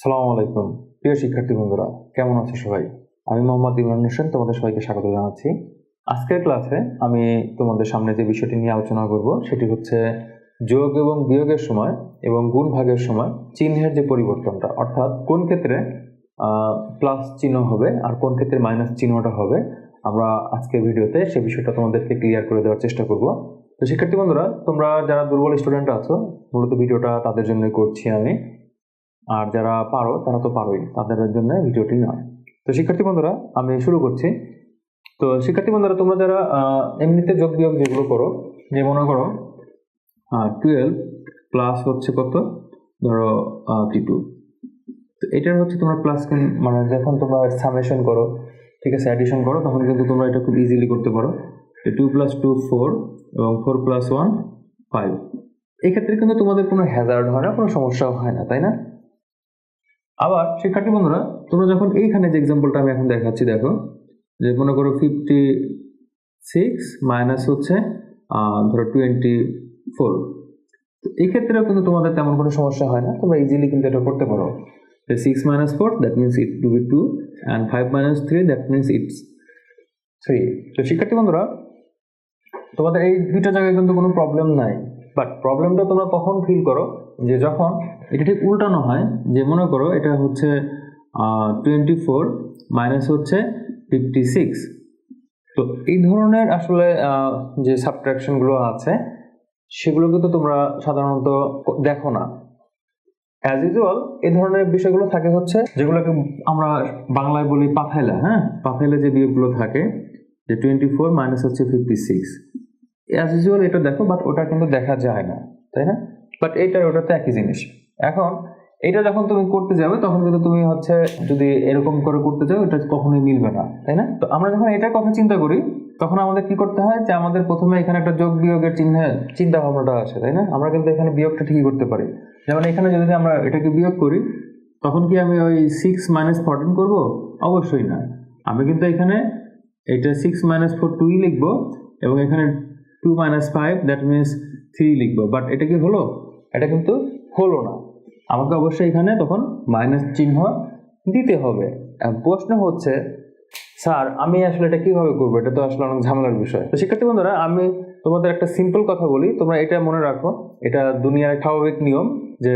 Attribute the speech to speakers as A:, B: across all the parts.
A: সালামু আলাইকুম। প্রিয় শিক্ষার্থী বন্ধুরা, কেমন আছো সবাই? আমি মোহাম্মদ ইমরান হোসেন, তোমাদের সবাইকে স্বাগত জানাচ্ছি। আজকের ক্লাসে আমি তোমাদের সামনে যে বিষয়টি নিয়ে আলোচনা করব, সেটি হচ্ছে যোগ এবং বিয়োগের সময় এবং গুণ ভাগের সময় চিহ্নের যে পরিবর্তনটা, অর্থাৎ কোন ক্ষেত্রে প্লাস চিহ্ন হবে আর কোন ক্ষেত্রে মাইনাস চিহ্নটা হবে, আমরা আজকের ভিডিওতে সে বিষয়টা তোমাদেরকে ক্লিয়ার করে দেওয়ার চেষ্টা করব। তো শিক্ষার্থী বন্ধুরা, তোমরা যারা দুর্বল স্টুডেন্ট আছো, মূলত ভিডিওটা তাদের জন্যই করছি আমি। আর যারা পারো, তারা তো পারোই। তাদের জন্য ভিডিওটি নয়। তো শিক্ষার্থী বন্ধুরা, আমি শুরু করছি। তো শিক্ষার্থী বন্ধুরা, তোমরা যারা এমনিতে যোগ বিয়োগ যেগুলো করো, যে মনে করো টুয়েলভ প্লাস হচ্ছে কত? ধরো থ্রি টু তো এটার হচ্ছে তোমরা প্লাস মানে যখন তোমরা সামেশন করো, ঠিক আছে অ্যাডিশন করো, তখন কিন্তু তোমরা এটা খুব ইজিলি করতে পারো। টু প্লাস টু ফোর এবং ফোর প্লাস ওয়ান ফাইভ এক্ষেত্রে কিন্তু তোমাদের কোনো হ্যাজার্ড হয় না, কোনো সমস্যাও হয় না, তাই না? আবার শিক্ষার্থী বন্ধুরা, তোমরা যখন এইখানে যে এক্সাম্পলটা আমি এখন দেখাচ্ছি, দেখো, যে মনে করো ফিফটি সিক্স মাইনাস হচ্ছে ধরো টোয়েন্টি ফোর এই ক্ষেত্রেও কিন্তু তোমাদের তেমন কোনো সমস্যা হয় না, তোমরা ইজিলি কিন্তু এটা করতে পারো। Six minus four that means it to be two and five minus three that means it's three তো শিক্ষার্থী বন্ধুরা, তোমাদের এই দুইটা জায়গায় কিন্তু কোনো প্রবলেম নাই। বাট প্রবলেমটা তোমরা কখন ফিল করো? যে যখন এটা ঠিক উল্টানো হয়, যে মনে করো এটা হচ্ছে টোয়েন্টি ফোর মাইনাস হচ্ছে ফিফটি সিক্স তো এই ধরনের আসলে যে সাবট্রাকশনগুলো আছে, সেগুলোকে তো তোমরা সাধারণত দেখো না। অ্যাজ ইউজুয়াল এই ধরনের বিষয়গুলো থাকে হচ্ছে, যেগুলোকে আমরা বাংলায় বলি পাথাইলা হ্যাঁ? পাথাইলা যে বিয়োগগুলো থাকে, যে টোয়েন্টি ফোর মাইনাস হচ্ছে ফিফটি সিক্স অ্যাজ ইউজুয়াল এটা দেখো বাট ওটা কিন্তু দেখা যায় না, তাই না? বাট এটা ওটা তো একই জিনিস। এখন এটা যখন তুমি করতে যাবে, তখন কিন্তু তুমি হচ্ছে যদি এরকম করে করতে চাও, এটা কখনোই মিলবে না, তাই না? তো আমরা যখন এটার কথা চিন্তা করি, তখন আমাদের কি করতে হয় যে আমাদের প্রথমে এখানে একটা যোগ বিয়োগের চিহ্ন চিন্তা ভাবনাটা আসে, তাই না? আমরা কিন্তু এখানে বিয়োগটা ঠিকই করতে পারি। যেমন এখানে যদি আমরা এটাকে বিয়োগ করি, তখন কি আমি ওই সিক্স মাইনাস ফোরটিন করব? অবশ্যই না। আমি কিন্তু এখানে এটা সিক্স মাইনাস ফোর টুই লিখব এবং এখানে two minus five that means three লিখব। বাট এটা কি হলো? এটা কিন্তু হলো না। আমাকে অবশ্যই এখানে তখন মাইনাস চিহ্ন দিতে হবে। প্রশ্ন হচ্ছে, স্যার, আমি আসলে এটা কীভাবে করব? এটা তো আসলে অনেক ঝামেলার বিষয়। তো শিক্ষার্থী বন্ধুরা, আমি তোমাদের একটা সিম্পল কথা বলি। তোমরা এটা মনে রাখো, এটা দুনিয়ার স্বাভাবিক নিয়ম যে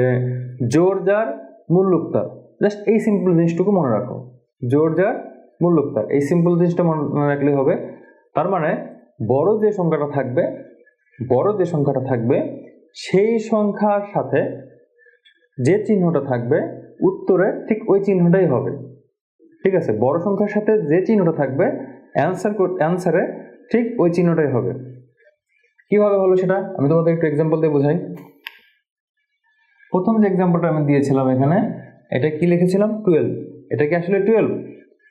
A: জোর, যার মূল্যুক জাস্ট এই সিম্পল জিনিসটুকু মনে রাখো। জোর, যার মূল্যুক এই সিম্পল জিনিসটা মনে রাখলে হবে। তার মানে বড় যে সংখ্যাটা থাকবে, বড় যে সংখ্যাটা থাকবে, সেই সংখ্যার সাথে যে চিহ্নটা থাকবে উত্তরে ঠিক ওই চিহ্নটাই হবে। ঠিক আছে? বড় সংখ্যার সাথে যে চিহ্নটা থাকবে অ্যান্সার অ্যান্সারে ঠিক ওই চিহ্নটাই হবে। কীভাবে হলো সেটা? আমি তোমাদের একটু এক্সাম্পল দিয়ে বোঝাই। প্রথম যে এক্সাম্পলটা আমি দিয়েছিলাম এখানে, এটা কি লিখেছিলাম? টুয়েলভ এটা কি আসলে টুয়েলভ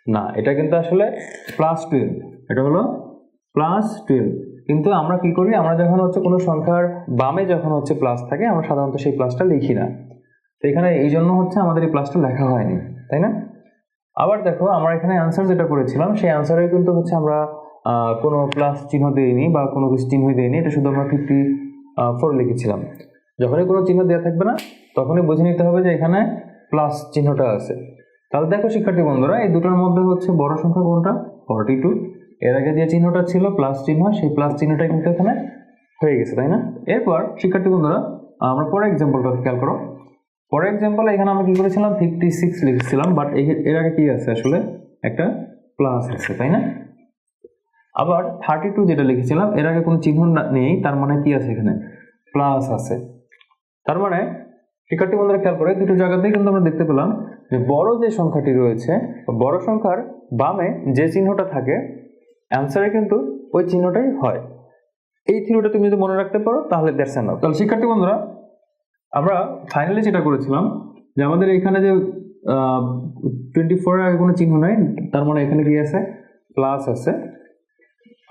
A: না, এটা কিন্তু আসলে প্লাস টুয়েলভ এটা হলো প্লাস টুয়েলভ কিন্তু আমরা কি করি? আমরা যখন হচ্ছে কোনো সংখ্যার বামে যখন হচ্ছে প্লাস থাকে, আমরা সাধারণত সেই প্লাসটা লিখি না। তো এখানে এই জন্য হচ্ছে আমাদের এই প্লাসটা লেখা হয়নি, তাই না? আবার দেখো, আমরা এখানে অ্যান্সার যেটা করেছিলাম, সেই অ্যান্সারে কিন্তু হচ্ছে আমরা কোনো প্লাস চিহ্ন দিইনি বা কোনো কিছু চিহ্ন দিইনি, এটা শুধু আমরা ফিফটি ফোর লিখেছিলাম। যখনই কোনো চিহ্ন দেওয়া থাকবে না, তখনই বুঝে নিতে হবে যে এখানে প্লাস চিহ্নটা আছে। তাহলে দেখো শিক্ষার্থী বন্ধুরা, এই দুটোর মধ্যে হচ্ছে বড় সংখ্যা কোনটা? ফর্টি টু এর আগে যে চিহ্নটা ছিল প্লাস চিহ্ন, সেই প্লাস চিহ্নটা কিন্তু এখানে হয়ে গেছে, তাই না? এরপর শিক্ষার্থী বন্ধুরা, আমরা পরে এক্সাম্পলটা খেয়াল করো। পরের এক্সাম্পল এখানে আমি কি করেছিলাম? ফিফটি সিক্স লিখেছিলাম বাট এর আগে কি আছে আসলে? একটা প্লাস আছে, তাই না? আবার থার্টি টু যেটা লিখেছিলাম, এর আগে কোনো চিহ্ন না- নেই, তার মানে কি আছে এখানে? প্লাস আছে। তার মানে শিক্ষার্থী বন্ধুরা খেয়াল করে, দুটো জায়গাতেই কিন্তু আমরা দেখতে পেলাম যে বড় যে সংখ্যাটি রয়েছে, বড় সংখ্যার বামে যে চিহ্নটা থাকে অ্যান্সারে কিন্তু ওই চিহ্নটাই হয়। এই থিওরিটা তুমি যদি মনে রাখতে পারো, তাহলে দ্যাটস এনাফ তাহলে শিক্ষার্থী বন্ধুরা আমরা ফাইনালি যেটা করেছিলাম, যে আমাদের এখানে যে টোয়েন্টি ফোরের আগে কোনো চিহ্ন নাই, তার মানে এখানে কি আছে? প্লাস আছে।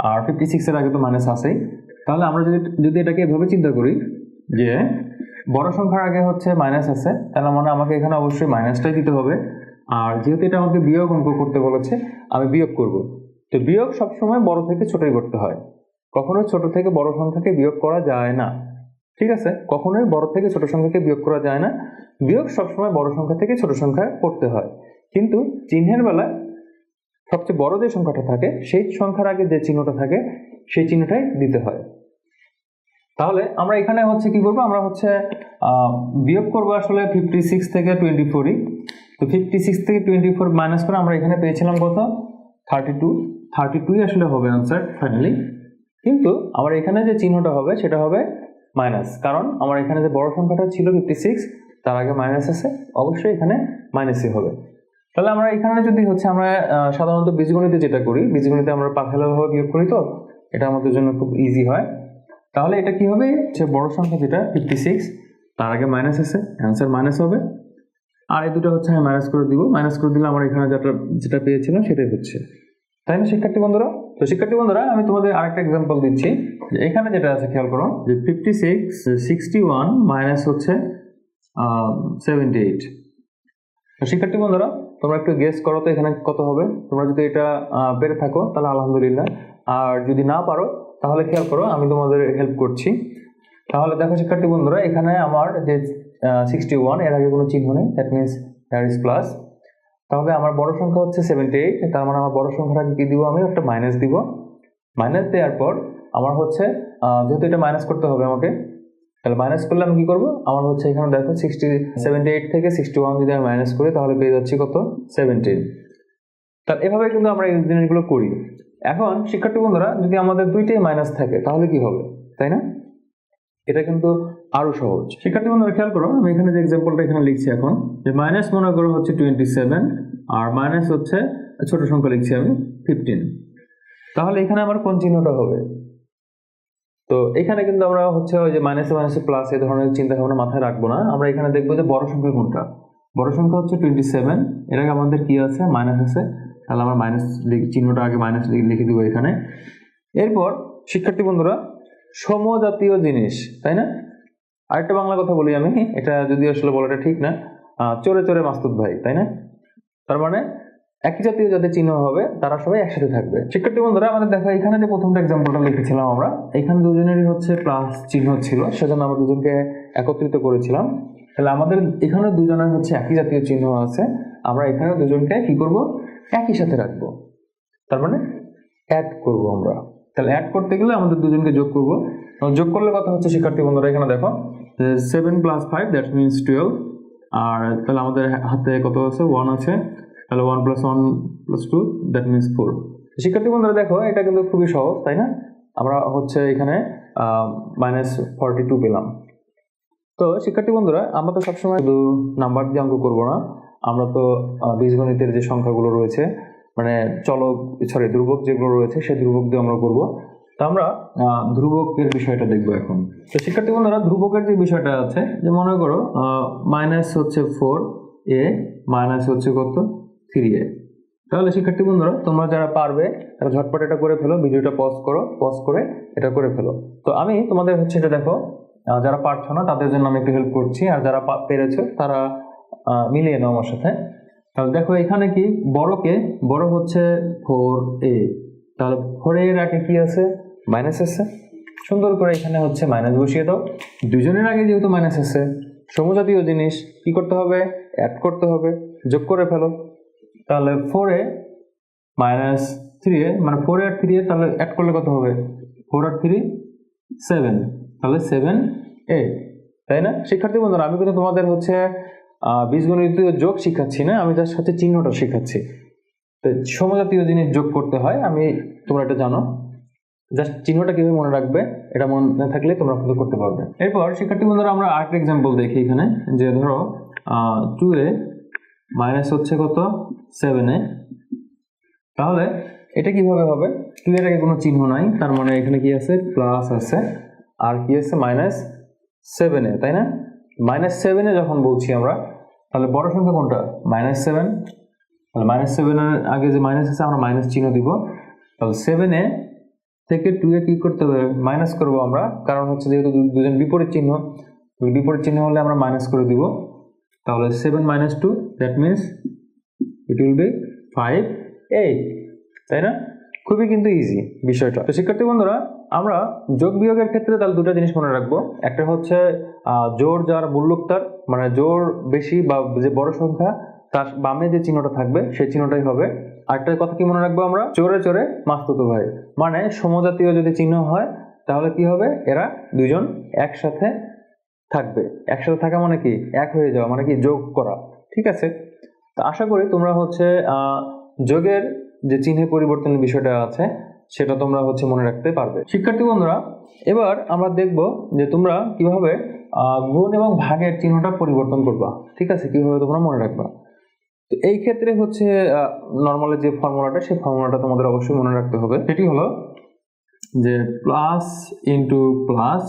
A: আর ফিফটি সিক্সের আগে তো মাইনাস আছেই। তাহলে আমরা যদি যদি এটাকে এভাবে চিন্তা করি, যে বড় সংখ্যার আগে হচ্ছে মাইনাস আছে, তাহলে মানে আমাকে এখানে অবশ্যই মাইনাসটাই দিতে হবে। আর যেহেতু এটা আমাকে বিয়োগ অঙ্ক করতে বলেছে, আমি বিয়োগ করব। তো বিয়োগ সবসময় বড় থেকে ছোটই করতে হয়। কখনো ছোট থেকে বড় সংখ্যাকে বিয়োগ করা যায় না। ঠিক আছে? কখনোই বড় থেকে ছোট সংখ্যাকে বিয়োগ করা যায় না। বিয়োগ সবসময় বড় সংখ্যা থেকে ছোট সংখ্যায় করতে হয়। কিন্তু চিহ্নের বেলায় সবচেয়ে বড় যে সংখ্যাটা থাকে, সেই সংখ্যার আগে যে চিহ্নটা থাকে, সেই চিহ্নটাই দিতে হয়। তাহলে আমরা এখানে হচ্ছে কি করব? আমরা হচ্ছে বিয়োগ করব আসলে ফিফটি সিক্স থেকে টোয়েন্টি ফোরই তো ফিফটি সিক্স থেকে টোয়েন্টি ফোর মাইনাস করে আমরা এখানে পেয়েছিলাম কত? থার্টি টু থার্টি টুই আসলে হবে আনসার ফাইনালি কিন্তু আমার এখানে যে চিহ্নটা হবে, সেটা হবে মাইনাস কারণ আমার এখানে যে বড় সংখ্যাটা ছিল ফিফটি সিক্স তার আগে মাইনাস আছে, অবশ্যই এখানে মাইনাসই হবে। তাহলে আমরা এখানে যদি হচ্ছে আমরা সাধারণত বীজগণিতে যেটা করি, বীজগণিতে আমরা পাথালাভাবে বিয়োগ করি তো, এটা আমাদের জন্য খুব ইজি হয়। তাহলে এটা কি হবে? যে বড় সংখ্যা যেটা ফিফটি সিক্স তার আগে মাইনাস আছে অ্যান্সার মাইনাস হবে। আর এই দুটো হচ্ছে আমি মাইনাস করে দিব। মাইনাস করে দিলে আমার এখানে যেটা যেটা পেয়েছিলাম সেটাই হচ্ছে। তাই না, শিক্ষার্থী বন্ধুরা? তো শিক্ষার্থী বন্ধুরা, আমি তোমাদের আরেকটা এক্সাম্পল দিচ্ছি। যে এখানে যেটা আছে, খেয়াল করো, যে fifty six sixty one minus হচ্ছে সেভেন্টি এইট তো শিক্ষার্থী বন্ধুরা, তোমরা একটু গেস করো তো এখানে কত হবে। তোমরা যদি এটা পেরে থাকো, তাহলে আলহামদুলিল্লাহ। আর যদি না পারো, তাহলে খেয়াল করো, আমি তোমাদের হেল্প করছি। তাহলে দেখো শিক্ষার্থী বন্ধুরা, এখানে আমার যে সিক্সটি ওয়ানের আগে কোনো চিহ্ন নেই। That means that is plus তাহলে আমার বড় সংখ্যা হচ্ছে সেভেন্টি এইট তার মানে আমার বড় সংখ্যাটা কি দিব আমি? একটা মাইনাস দিব। মাইনাস দেওয়ার পর আমার হচ্ছে যেহেতু এটা মাইনাস করতে হবে আমাকে, তাহলে মাইনাস করলে আমি কী করব? আমার হচ্ছে এখানে দেখো সিক্সটি সেভেন্টি এইট থেকে সিক্সটি ওয়ান যদি আমি মাইনাস করি, তাহলে পেয়ে যাচ্ছি কত? সেভেন্টিন তাহলে এভাবে কিন্তু আমরা এই জিনিসগুলো করি। এখন শিক্ষার্থী বন্ধুরা, যদি আমাদের দুইটাই মাইনাস থাকে, তাহলে কি হবে? তাই না? এটা কিন্তু আরও সহজ। শিক্ষার্থী বন্ধুরা, খেয়াল করো, আমি এখানে যে এক্সাম্পলটা এখানে লিখছি এখন, যে মাইনাস মনে করো হচ্ছে টোয়েন্টি সেভেন আর মাইনাস হচ্ছে, ছোট সংখ্যা লিখছি আমি ফিফটিন তাহলে এখানে আমার কোন চিহ্নটা হবে? তো এখানে কিন্তু আমরা হচ্ছে ওই যে মাইনাসে মাইনাসে প্লাস এই ধরনের চিন্তা ভাবনা মাথায় রাখব না। আমরা এখানে দেখব যে বড় সংখ্যা কোনটা? বড় সংখ্যা হচ্ছে টোয়েন্টি সেভেন এর আগে আমাদের কি আছে? মাইনাস আছে। তাহলে আমরা মাইনাস চিহ্নটা আগে মাইনাস লিখে দিব এখানে। এরপর, শিক্ষার্থী বন্ধুরা সমজাতীয় জিনিস, তাই না? আরেকটা বাংলা কথা বলি আমি, এটা যদি আসলে বলাটা ঠিক না। চোরে চোরে মাস্তুদ ভাই, তাই না? তার মানে একই জাতীয় যাদের চিহ্ন হবে, তারা সবাই একসাথে থাকবে। শিক্ষার্থী বন্ধুরা, আমাদের দেখো, এখানে যে প্রথমটা এক্সাম্পলটা লিখেছিলাম আমরা, এখানে দুজনেরই হচ্ছে প্লাস চিহ্ন ছিল, সেজন্য আমরা দুজনকে একত্রিত করেছিলাম। তাহলে আমাদের এখানে দুজনের হচ্ছে একই জাতীয় চিহ্ন আছে, আমরা এখানে দুজনকে কি করব? একই সাথে রাখব। তার মানে অ্যাড করব আমরা। তাহলে অ্যাড করতে গেলে আমাদের দুজনকে যোগ করব। যোগ করলে কথা হচ্ছে, শিক্ষার্থী বন্ধুরা, এখানে দেখো seven plus five that means twelve আর তাহলে আমাদের হাতে কত আছে? ওয়ান আছে। তাহলে one plus one plus two that means four শিক্ষার্থী বন্ধুরা, দেখো, এটা কিন্তু খুবই সহজ, তাই না? আমরা হচ্ছে এখানে মাইনাস ফর্টি টু পেলাম। তো শিক্ষার্থী বন্ধুরা, আমরা তো সবসময় শুধু নাম্বার দিয়ে অঙ্ক করব না। আমরা তো বীজগণিতের যে সংখ্যাগুলো রয়েছে মানে চলক সরি ধ্রুবক যেগুলো রয়েছে, সেই ধ্রুবক দিয়ে আমরা করব। তো আমরা ধ্রুবকের বিষয়টা দেখব এখন। তো শিক্ষার্থী বন্ধুরা, ধ্রুবকের যে বিষয়টা আছে, যে মনে করো মাইনাস হচ্ছে ফোর এ মাইনাস হচ্ছে কত? থ্রি এ তাহলে শিক্ষার্থী বন্ধুরা, তোমরা যারা পারবে, তারা ঝটপট এটা করে ফেলো, ভিডিওটা পজ করো পজ করে এটা করে ফেলো। তো আমি তোমাদের হচ্ছে এটা দেখো যারা পারছ না, তাদের জন্য আমি একটু হেল্প করছি, আর যারা পেরেছ, তারা মিলিয়ে নাও আমার সাথে। তাহলে দেখো এখানে কি? বড়কে বড় হচ্ছে ফোর এ তাহলে ফোর এর আগে কি আছে? মাইনাস আছে। সুন্দর করে এখানে হচ্ছে মাইনাস বসিয়ে দাও। দুজনের আগে যেহেতু মাইনাস আছে, সমজাতীয় জিনিস কি করতে হবে? অ্যাড করতে হবে। যোগ করে ফেলো। তাহলে four a minus three a মানে ফোর আর থ্রি এ তাহলে অ্যাড করলে কত হবে? ফোর আর থ্রি সেভেন তাহলে সেভেন এ তাই না? শিক্ষার্থী বন্ধুরা, আমি কিন্তু তোমাদের হচ্ছে আহ, বীজগণিত যোগ শিখাচ্ছি না আমি জাস্ট হচ্ছে চিহ্নটা শেখাচ্ছি। তো সমজাতীয় জিনিস যোগ করতে হয় আমি তোমরা এটা জানো। জাস্ট চিহ্নটা কীভাবে মনে রাখবে এটা মনে থাকলে তোমরা কিন্তু করতে পারবে। এরপর শিক্ষার্থী বন্ধুরা আমরা আরেকটা এক্সাম্পল দেখি এখানে যে ধরো টু এ মাইনাস হচ্ছে কত? Seven a. তাহলে এটা কীভাবে হবে? টু এর আগে কোনো চিহ্ন নাই তার মানে এখানে কি আছে? প্লাস আছে। আর কি আছে? মাইনাস সেভেনে তাই না? মাইনাস সেভেনে যখন বলছি আমরা তাহলে বড় সংখ্যা কোনটা? মাইনাস সেভেন তাহলে মাইনাস সেভেনের আগে যে মাইনাস আছে, আমরা মাইনাস চিহ্ন দিব। তাহলে সেভেনে থেকে টু এ কি করতে হবে? মাইনাস করব আমরা। কারণ হচ্ছে যেহেতু দুজন বিপরীত চিহ্ন বিপরীত চিহ্ন হলে আমরা মাইনাস করে দিব। তাহলে seven minus two that means it will be five eight তাই না? খুবই কিন্তু ইজি বিষয়টা। তো শিক্ষার্থী বন্ধুরা আমরা যোগ বিয়োগের ক্ষেত্রে তাহলে দুটো জিনিস মনে রাখব। একটা হচ্ছে জোর যার মূল্যক তার মানে জোর বেশি বা যে বড় সংখ্যা, তার বামে যে চিহ্নটা থাকবে, সেই চিহ্নটাই হবে। আরেকটা কথা কি মনে রাখব আমরা? চোরে চোরে মাস্তুতো ভাই মানে সমজাতীয় যদি চিহ্ন হয়, তাহলে কি হবে? এরা দুজন একসাথে থাকবে। একসাথে থাকা মানে কি? এক হয়ে যাওয়া মানে কি যোগ করা। ঠিক আছে? তো আশা করি তোমরা হচ্ছে যোগের যে চিহ্নের পরিবর্তনের বিষয়টা আছে সেটা তোমরা হচ্ছে মনে রাখতে পারবে। শিক্ষার্থী বন্ধুরা, এবার আমরা দেখব যে তোমরা কীভাবে গুণ এবং ভাগের চিহ্নটা পরিবর্তন করবা। ঠিক আছে? কীভাবে তোমরা মনে রাখবা? তো এই ক্ষেত্রে হচ্ছে নর্মালি যে ফর্মুলাটা সেই ফর্মুলাটা তোমাদের অবশ্যই মনে রাখতে হবে। সেটি হলো যে প্লাস ইন্টু প্লাস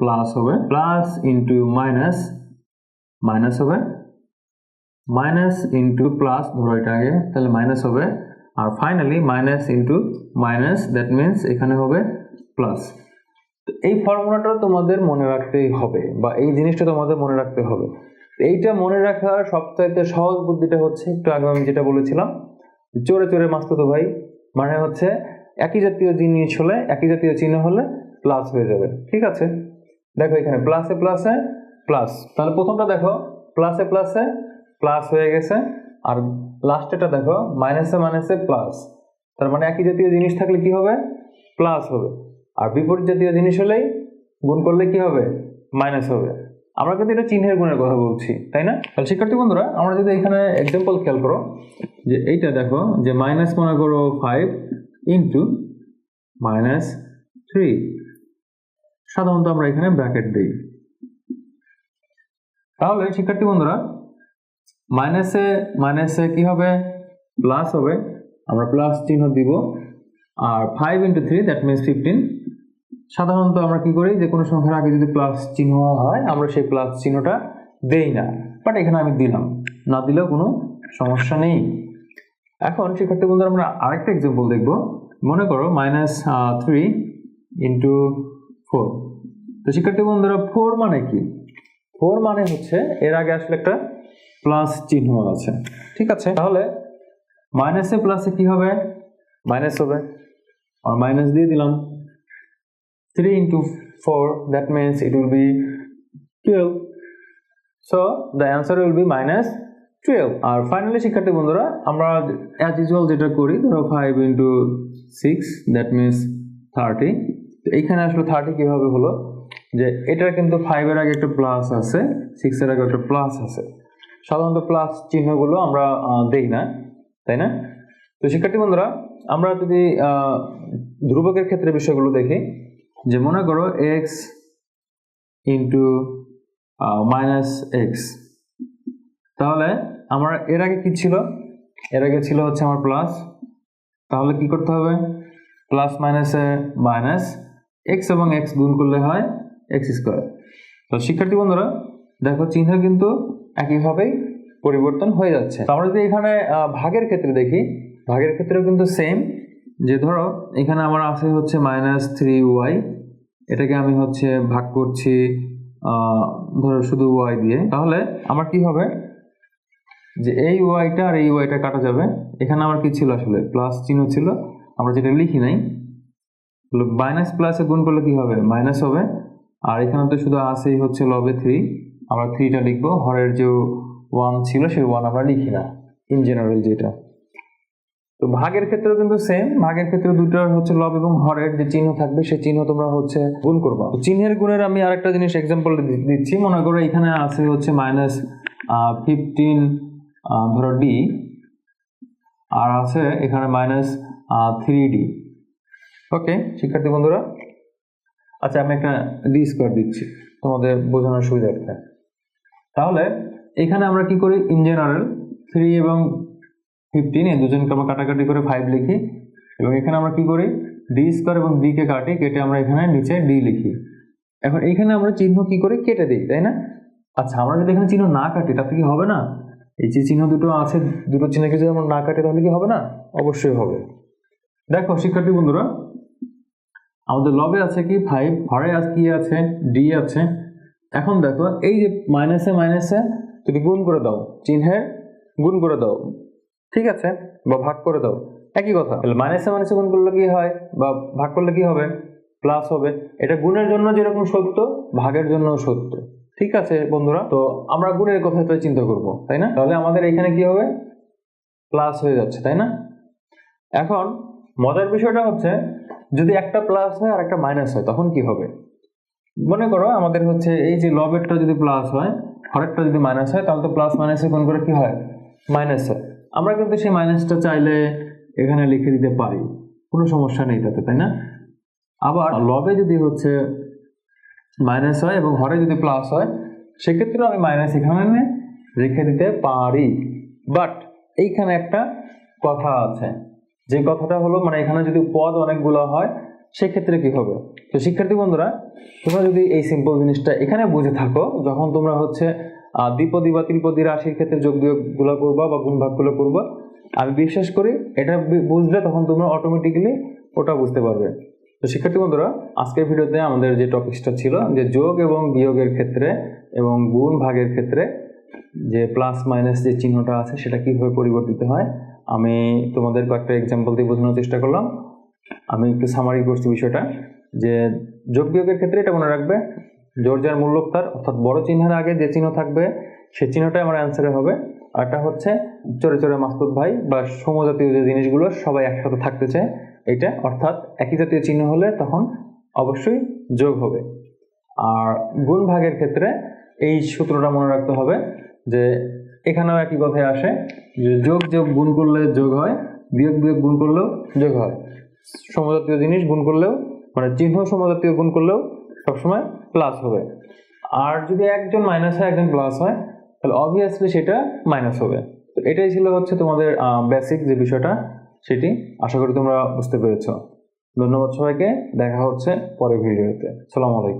A: প্লাস হবে প্লাস ইন্টু মাইনাস মাইনাস হবে মাইনাস ইন্টু প্লাস ধরো এটা আগে, তাহলে মাইনাস হবে আর finally minus into minus that means এখানে হবে প্লাস এই ফর্মুলাটা তোমাদের মনে রাখতেই হবে বা এই জিনিসটা তোমাদের মনে রাখতে হবে। এইটা মনে রাখার সবচাইতে সহজ বুদ্ধিটা হচ্ছে, একটু আগে আমি যেটা বলেছিলাম চোরে চোরে মাস্তুতো ভাই মানে হচ্ছে একই জাতীয় জিনিস হলে, একই জাতীয় চিহ্ন হলে প্লাস হয়ে যাবে, ঠিক আছে? দেখো এখানে প্লাসে প্লাসে প্লাস তাহলে প্রথমটা দেখো প্লাসে প্লাসে প্লাস হয়ে গেছে, আর লাস্টেটা দেখো মাইনাসে মাইনাসে প্লাস তার মানে একই জাতীয় জিনিস থাকলে কি হবে? প্লাস হবে। আর বিপরীত জাতীয় জিনিস হলেই গুণ করলে কি হবে? মাইনাস হবে। আমরা কিন্তু এটা চিহ্নের গুণের কথা বলছি, তাই না? তাহলে শিক্ষার্থী বন্ধুরা, আমরা যদি এখানে এক্সাম্পল খেয়াল করো, যে এইটা দেখো, যে মাইনাস মনে করো ফাইভ ইন্টু মাইনাস থ্রি সাধারণত আমরা এখানে ব্র্যাকেট দিই। তাহলে শিক্ষার্থী বন্ধুরা মাইনাসে মাইনাসে কি হবে? প্লাস হবে। আমরা প্লাস চিহ্ন দিব। আর five into three that means fifteen সাধারণত আমরা কি করি? যে কোনো সংখ্যার আগে যদি প্লাস চিহ্ন হয়, আমরা সেই প্লাস চিহ্নটা দেই না। বাট এখানে আমি দিলাম। না দিলেও কোনো সমস্যা নেই। এখন শিক্ষার্থী বন্ধুরা, আমরা আরেকটা এক্সাম্পল দেখব। মনে করো মাইনাস থ্রি ইন্টু ফোর তো শিক্ষার্থী বন্ধুরা ফোর মানে কি? ফোর মানে হচ্ছে, এর আগে আসলে একটা প্লাস চিহ্ন আছে। ঠিক আছে? তাহলে মাইনাসে প্লাসে কি হবে? মাইনাস হবে। আর মাইনাস দিয়ে দিলাম। Three into four that means it will be twelve so the answer will be minus twelve R finally শিক্ষার্থী বন্ধুরা আমরা অ্যাজ ইউজুয়াল যেটা করি ধরো five into six that means thirty তো এইখানে আসলে থার্টি কীভাবে হলো? যে এটার কিন্তু ফাইভের আগে একটা প্লাস আছে সিক্সের আগে একটা প্লাস আছে। সাধারণত প্লাস চিহ্নগুলো আমরা দেই না, তাই না? তো শিক্ষার্থী বন্ধুরা, আমরা যদি ধ্রুবকের ক্ষেত্রে বিষয়গুলো দেখি, যে মনে করো এক্স ইন্টু মাইনাস এক্স তাহলে আমার এর আগে কি ছিল? এর আগে ছিল হচ্ছে আমার প্লাস তাহলে কি করতে হবে? প্লাস মাইনাসে মাইনাস এক্স এবং এক্স গুণ করলে হয় এক্স স্কোয়ার তো শিক্ষার্থী বন্ধুরা, দেখো চিহ্ন কিন্তু একইভাবেই পরিবর্তন হয়ে যাচ্ছে। আমরা যদি এখানে ভাগের ক্ষেত্রে দেখি, ভাগের ক্ষেত্রেও কিন্তু সেম যে ধরো, এখানে আমার আছে হচ্ছে মাইনাস থ্রি ওয়াই এটাকে আমি হচ্ছে ভাগ করছি ধরো শুধু ওয়াই দিয়ে। তাহলে আমার কি হবে? যে এই ওয়াইটা আর এই ওয়াইটা কাটা যাবে। এখানে আমার কি ছিল আসলে? প্লাস চিহ্ন ছিল। আমরা যেটা লিখি নাই। মাইনাস প্লাসে গুণ করলে কি হবে? মাইনাস হবে। আর এখানে তো শুধু আসেই হচ্ছে লবে থ্রি আমরা থ্রিটা লিখব। হরের যে ওয়ান ছিল, সেই ওয়ান আমরা লিখি না ইন জেনারেল যেটা। তো ভাগের ক্ষেত্রেও কিন্তু সেম ভাগের ক্ষেত্রে দুটো হচ্ছে লব এবং হরের যে চিহ্ন থাকবে, সেই চিহ্ন তোমরা হচ্ছে গুণ করবা। চিহ্নের গুণের আমি আরেকটা জিনিস এক্সাম্পল দিচ্ছি। মনে করো এখানে আছে হচ্ছে মাইনাস ফিফটিন ধরো ডি আর আছে এখানে মাইনাস থ্রি ডি ওকে শিক্ষার্থী বন্ধুরা? আচ্ছা আমি একটা ডি স্কোয়ার দিচ্ছি। তোমাদের বোঝানোর সুবিধার্থে। তাহলে এখানে আমরা কি করি? ইন জেনারেল থ্রি এবং ফিফটিন এই দুজনকে আমরা কাটাকাটি করে ফাইভ লিখি। এবং এখানে আমরা কি করি? ডি স্কোয়ার এবং ডি কে কাটি, কেটে আমরা এখানে নিচে ডি লিখি। এখন এইখানে আমরা চিহ্ন কি করে? কেটে দিই, তাই না? আচ্ছা আমরা যদি এখানে চিহ্ন না কাটি তাতে কি হবে না? এই যে চিহ্ন দুটো আছে, দুটো চিহ্নকে যদি আমরা না কাটি, তাহলে কি হবে না? অবশ্যই হবে। দেখো, শিক্ষার্থী বন্ধুরা, আমাদের লবে আছে কি? ফাইভ হরে আছে কি আছে? ডি আছে। এখন দেখো, এই যে মাইনাসে মাইনাসে তুমি গুণ করে দাও, চিহ্নের গুণ করে দাও, ঠিক আছে? বা ভাগ করে দাও, একই কথা। তাহলে মাইনাসে মাইনাসে গুণ করলে কি হয়? বা ভাগ করলে কি হবে? প্লাস হবে। এটা গুণের জন্য যেরকম সত্য, ভাগের জন্য সত্য। ঠিক আছে, বন্ধুরা? তো আমরা গুণের কথাটা চিন্তা করব, তাই না? তাহলে আমাদের এখানে কি হবে? প্লাস হয়ে যাচ্ছে, তাই না? এখন মজার বিষয়টা হচ্ছে, যদি একটা প্লাস হয় আর একটা মাইনাস হয়, তখন কি হবে? মনে করো আমাদের হচ্ছে এই যে লবেরটা যদি প্লাস হয় হরেরটা যদি মাইনাস হয়, তাহলে তো প্লাস মাইনাসে কোন করে কি হয়? মাইনাস হয়। আমরা কিন্তু সেই মাইনাসটা চাইলে এখানে লিখে দিতে পারি। কোনো সমস্যা নেই তাতে তাই না? আবার লবে যদি হচ্ছে মাইনাস হয় এবং হরে যদি প্লাস হয়, সেক্ষেত্রেও আমি মাইনাস এখানে রেখে দিতে পারি। বাট এইখানে একটা কথা আছে। যে কথাটা হলো মানে এখানে যদি পদ অনেকগুলো হয় সেক্ষেত্রে কি হবে? তো শিক্ষার্থী বন্ধুরা, তোমরা যদি এই সিম্পল জিনিসটা এখানে বুঝে থাকো, যখন তোমরা হচ্ছে দ্বিপদী বা ত্রিপদী রাশির ক্ষেত্রে যোগ বিয়োগগুলো করবা বা গুণ ভাগগুলো করবা, আমি বিশ্বাস করি এটা বুঝলে তখন তোমরা অটোমেটিক্যালি ওটা বুঝতে পারবে। তো শিক্ষার্থী বন্ধুরা, আজকের ভিডিওতে আমাদের যে টপিকসটা ছিল, যে যোগ এবং বিয়োগের ক্ষেত্রে এবং গুণ ভাগের ক্ষেত্রে যে প্লাস মাইনাস যে চিহ্নটা আছে, সেটা কীভাবে পরিবর্তিত হয়, আমি তোমাদের কয়েকটা এক্সাম্পল দিয়ে বোঝানোর চেষ্টা করলাম। আমি একটু সামারি করছি বিষয়টা, যে যোগ বিয়োগের ক্ষেত্রে এটা মনে রাখবে জোর যার মূল্যক তার, অর্থাৎ বড় চিহ্নের আগে যে চিহ্ন থাকবে সে চিহ্নটাই আমার অ্যান্সারে হবে। আর এটা হচ্ছে চরে চরে মাস্তুদ ভাই বা সমজাতীয় যে জিনিসগুলো সবাই একসাথে থাকতেছে, এটা অর্থাৎ একই জাতীয় চিহ্ন হলে তখন অবশ্যই যোগ হবে। আর গুণ ভাগের ক্ষেত্রে এই সূত্রটা মনে রাখতে হবে, যে এখানেও একই কথায় আসে, যে যোগ যোগ গুণ করলে যোগ হয়, বিয়োগ বিয়োগ গুণ করলেও যোগ হয়। সমজাতীয় জিনিস গুণ করলেও মানে চিহ্ন সমজাতীয় গুণ করলেও সবসময় প্লাস হবে। আর যদি একজন মাইনাস হয়, একজন প্লাস হয়, তাহলে অবভিয়াসলি সেটা মাইনাস হবে। তো এটাই ছিল হচ্ছে তোমাদের বেসিক যে বিষয়টা, সেটি আশা করি তোমরা বুঝতে পেরেছ। ধন্যবাদ সবাইকে। দেখা হচ্ছে পরের ভিডিওতে সালামু আলাইকুম।